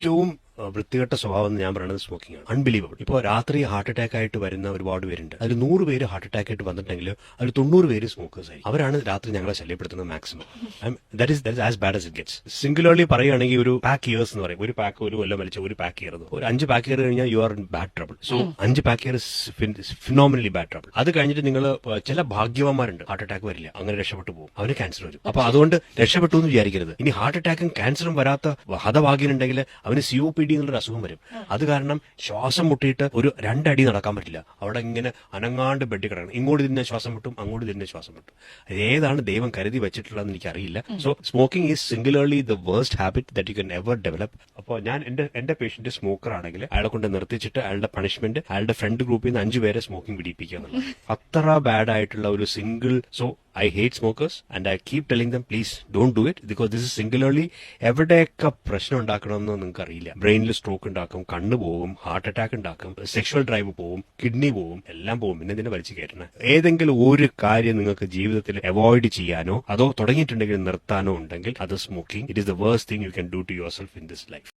doom. വൃത്തികെട്ട സ്വഭാവം എന്ന് ഞാൻ പറയുന്നത് സ്മോക്കിംഗ് ആണ്. അൺബിലീവബിൾ ഇപ്പോൾ രാത്രി ഹാർട്ട് അറ്റാക്ക് ആയിട്ട് വരുന്ന ഒരുപാട് പേരുണ്ട്. അതിൽ നൂറ് പേര് ഹാർട്ട് അറ്റാക്ക് ആയിട്ട് വന്നിട്ടുണ്ടെങ്കിൽ അതിൽ തൊണ്ണൂറ് പേര് സ്മോക്കേഴ്സ് ആയി അവരാണ് രാത്രി ഞങ്ങളെ ശല്യപ്പെടുത്തുന്നത് maximum that is that as bad as it gets singularly പറയുകയാണെങ്കിൽ ഒരു പാക്ക് ഇയേഴ്സ് എന്ന് പറയും. ഒരു പാക്ക് ഒരു കൊല്ലം വലിച്ച ഒരു പാക്ക് ഇയർ ഒരു അഞ്ച് പാക്ക് ഇയർ കഴിഞ്ഞാൽ you are in bad trouble so അഞ്ച് pack year phenomenally bad trouble അത് കഴിഞ്ഞിട്ട് നിങ്ങൾ ചില ഭാഗ്യവാന്മാരുണ്ട്. ഹാർട്ട് അറ്റാക്ക് വരില്ല. അങ്ങനെ രക്ഷപ്പെട്ടു പോകും. അവന് ക്യാൻസർ വരും. അപ്പൊ അതുകൊണ്ട് രക്ഷപ്പെട്ടു എന്ന് വിചാരിക്കരുത്. ഇനി ഹാർട്ട് അറ്റാക്കും ക്യാൻസറും വരാത്ത ഹതഭാഗ്യനുണ്ടെങ്കിൽ അവന് സി ഒ പി ഡി എന്നുള്ളൊരു അസുഖം വരും. അത് കാരണം ശ്വാസം മുട്ടിയിട്ട് ഒരു രണ്ടടി നടക്കാൻ പറ്റില്ല. അവിടെ ഇങ്ങനെ അനങ്ങാണ്ട് ബെഡിൽ കിടക്കണം. ഇങ്ങോട്ട് തിരിഞ്ഞ ശ്വാസം മുട്ടും അങ്ങോട്ട് തിരിഞ്ഞ ശ്വാസം മുട്ടും. ഏതാണ് ദൈവം കരുതി വെച്ചിട്ടുള്ളതെന്ന് എനിക്കറിയില്ല. So smoking is singularly the worst habit that you can ever develop അപ്പോൾ ഞാൻ എന്റെ എന്റെ പേഷ്യന്റ് സ്മോക്കർ ആണെങ്കിൽ അയാളെ കൊണ്ട് നിർത്തിച്ചിട്ട് അയാളുടെ പണിഷ്മെന്റ് അയാളുടെ ഫ്രണ്ട് ഗ്രൂപ്പിൽ നിന്ന് അഞ്ചു പേരെ സ്മോക്കിംഗ് പിടിപ്പിക്കുക എന്നുള്ളത് അത്ര ബാഡ് ആയിട്ടുള്ള ഒരു single so I hate smokers and I keep telling them please don't do it because this is singularly എവിടെയൊക്കെ പ്രശ്നം ഉണ്ടാക്കണമെന്ന് നിങ്ങൾക്ക് അറിയില്ല ബ്രെയിനിൽ സ്ട്രോക്ക് ഉണ്ടാക്കും കണ്ണ് പോകും ഹാർട്ട് അറ്റാക്ക് ഉണ്ടാക്കും സെക്ഷൽ ഡ്രൈവ് പോവും കിഡ്നി പോവും എല്ലാം പോവും പിന്നെ ഇതിനെ വലിച്ചു കയറ്റണം. ഏതെങ്കിലും ഒരു കാര്യം നിങ്ങൾക്ക് ജീവിതത്തിൽ അവോയ്ഡ് ചെയ്യാനോ അതോ തുടങ്ങിയിട്ടുണ്ടെങ്കിൽ നിർത്താനോ ഉണ്ടെങ്കിൽ അത് smoking it is the worst thing you can do to yourself in this life